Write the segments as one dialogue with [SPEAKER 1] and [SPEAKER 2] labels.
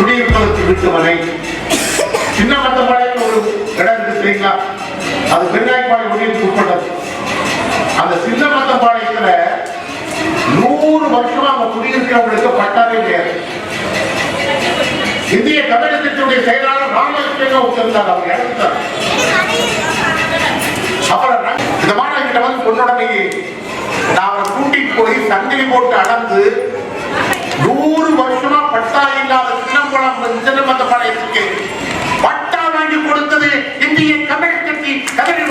[SPEAKER 1] வீட்டு மனை சின்ன மத்தப்பாளையம் ஒரு இடம் இருக்கு சரிங்களா அது பெருநாய்ப்பாளையம் ஒன்றியத்துக்கு உட்பட்டது அந்த சின்ன மத்தப்பாளையத்துல நூறு வருஷமா அவங்க குடியிருக்கிறவங்களுக்கு பட்டாவே கிடையாது. இந்திய தமிழகத்தினுடைய செயலாளர் ராமகிருஷ்ணன் ஒருத்தர் அவர் இறந்துட்டார் அப்புறம் இந்த மாணவர்கிட்ட வந்து பொண்ணுடனே நான் அவரை கூட்டிட்டு போய் சங்கிலி போட்டு அடந்து நூறு வருஷமா பட்டா இல்லாத பாளையத்துக்கு பட்டா வாங்கி கொடுத்தது இந்திய கம்யூனிஸ்ட் கட்சி கதறி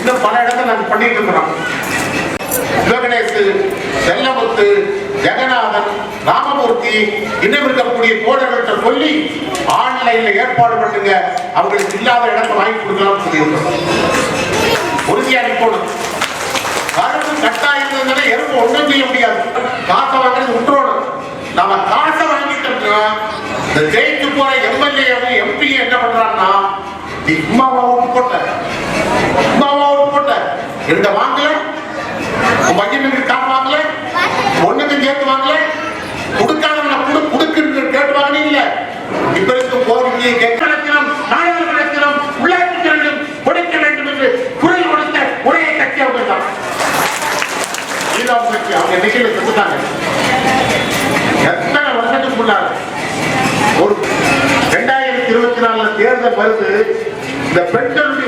[SPEAKER 1] இன்னும் பல இடத்துல நாங்கள் பண்ணிட்டு இருக்கிறோம். சிவகணேசு செல்லமுத்து ஜெகநாதன் ராமமூர்த்தி இன்னும் இருக்கக்கூடிய தோழர்கள்ட்ட சொல்லி ஆன்லைன்ல ஏற்பாடு பண்ணுங்க. அவங்களுக்கு இல்லாத இடத்தை வாங்கி கொடுக்கலாம் சொல்லியிருக்கோம் உறுதியா நிக்கணும் கரும்பு கட்டாயம் எறும்பு ஒன்றும் செய்ய முடியாது. காசை வாங்குறது விட்டுறணும் நம்ம காசை வாங்கிட்டோம்னா இந்த ஜெயிச்சு போற எம்எல்ஏ எம்பி என்ன பண்றான்னா நீ ஓட்டு போட்ட உமாவா ஓட்டு போட்ட இந்த வாங்கல. பையனுக்கு காசு வாங்கல. ஒண்ணுக்கு கேட்டு வாங்கல. கொடுக்காதவன குடு குடுக்குன்னு கேட்டு வாங்கினீங்கள இப்ப இருக்கும் கோரிக்கையை கேட்கணும் நாடாளுமன்றத்திலும் உள்ளாட்சிகளிலும் கொடுக்க வேண்டும் என்று குரல் கொடுத்த ஒரே கட்சி அவங்க தான் அவங்க நிகழ்வு கொடுத்தாங்க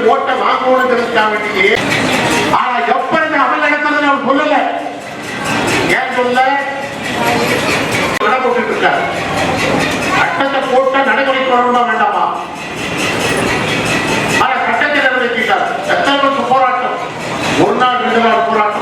[SPEAKER 1] போட்ட ஓட்டை வாங்கணுங்கிறதுக்காக வேண்டியே ஆனா எப்ப இந்த அமல் நடந்ததுன்னு அவர் சொல்லல. ஏன் சொல்ல நடந்துட்டு இருக்காரு சட்டத்தை போட்ட நடைமுறைக்கு வரணுமா வேண்டாமா? ஆனா சட்டத்தை நிறைவேற்றிட்டார் எத்தனை போராட்டம்? ஒரு நாள் ரெண்டு நாள் போராட்டம்.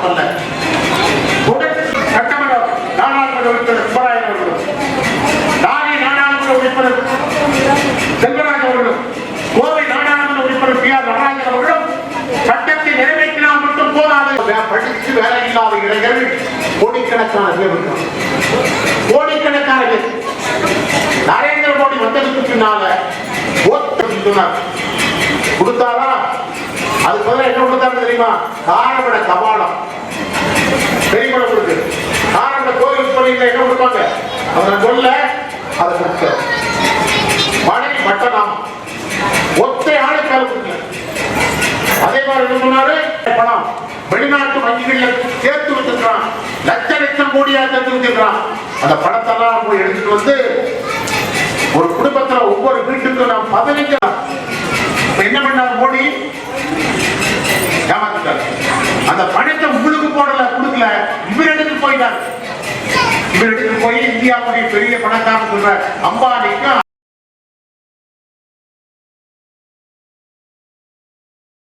[SPEAKER 1] படிச்சு வேலை இல்லாத இளைஞர்கள் கோடிக்கணக்கான பேர் கோடிக்கணக்கான பேர். நரேந்திர மோடி வந்ததுக்கு பின்னால கொடுத்தாரா? அது பதிலா என்ன கொடுத்தாரு தெரியுமா? காரமட கபாலம் தெரியுமா கொடுக்கு காரமட கோயில் கோயில்ல என்ன கொடுப்பாங்க? அவரை சொல்ல அதை கொடுத்தார். மனைவி மட்டனாம் ஒத்தை ஆளுக்கு அதே மாதிரி என்ன சொன்னாரு? பணம் வெளிநாட்டு வங்கிகளில் சேர்த்து வச்சிருக்கிறான். லட்ச லட்சம் கோடியா சேர்த்து வச்சிருக்கிறான். அந்த பணத்தெல்லாம் போய் எடுத்துட்டு வந்து ஒரு குடும்பத்துல ஒவ்வொரு வீட்டுக்கும் நாம் பதினஞ்சு என்ன பண்ணார் மோடி? ஏமாத்திட்டார். அந்த பணத்தை உங்களுக்கு போடல கொடுக்கல. இவரிடத்துக்கு போயிட்டார். இவரிடத்துக்கு போய் இந்தியாவுடைய பெரிய பணக்காரன் சொல்ற அம்பானிக்கு